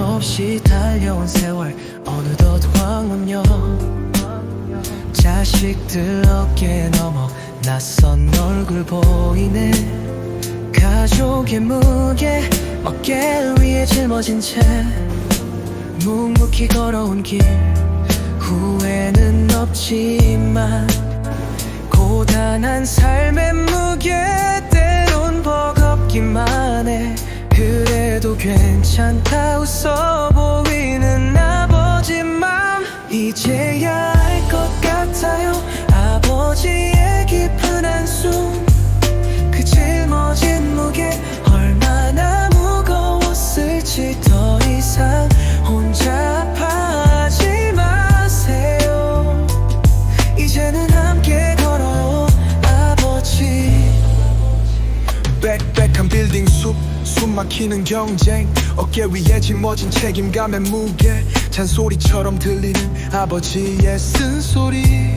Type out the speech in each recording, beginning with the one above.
없이 달려온 세월. 어느덧 황혼여 자식들 어깨 넘어 낯선 얼굴 보이네. 가족의 무게 어깨 위에 짊어진 채 묵묵히 걸어온 길. 후회는 없지만 고단한 삶의 무게 때론 버겁기만 해 그래도 괜찮다 웃어 보이는 아버지 맘. 이제야 빽빽한 빌딩 숲 숨막히는 경쟁. 어깨 위에 짊어진 책임감의 무게. 잔소리처럼 들리는 아버지의 쓴소리.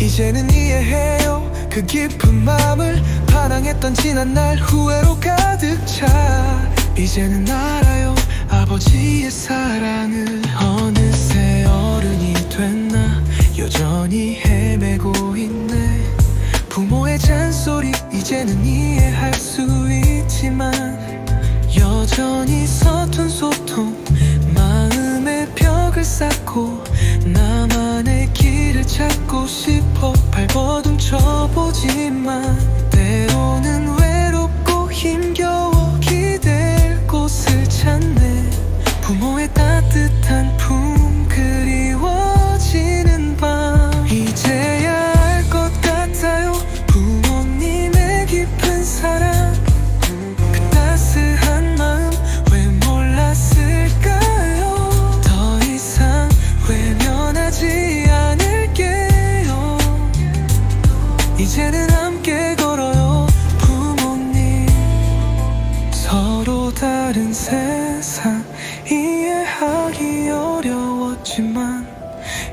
이제는 이해해요. 그 깊은 마음을 반항했던 지난 날 후회로 가득 차. 이제는 알아요. 아버지의 사랑을 어느새 어른이 됐나. 여전히 헤매고 있네 잔소리 이제는 이해할 수 있지만 여전히 서툰 소통 마음의 벽을 쌓고 나만의 길을 찾고 싶어 발버둥 쳐보지만 이제는 함께 걸어요 부모님. 서로 다른 세상 이해하기 어려웠지만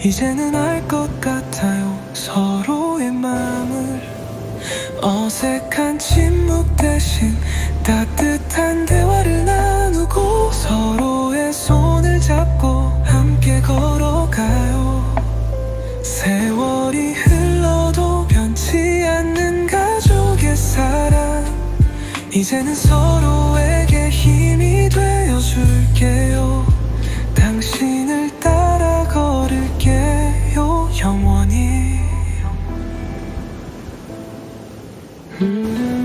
이제는 알 것 같아요 서로의 마음을. 어색한 침묵 대신 따뜻한 대화 이제는 서로에게 힘이 되어줄게요 당신을 따라 걸을게요 영원히 음.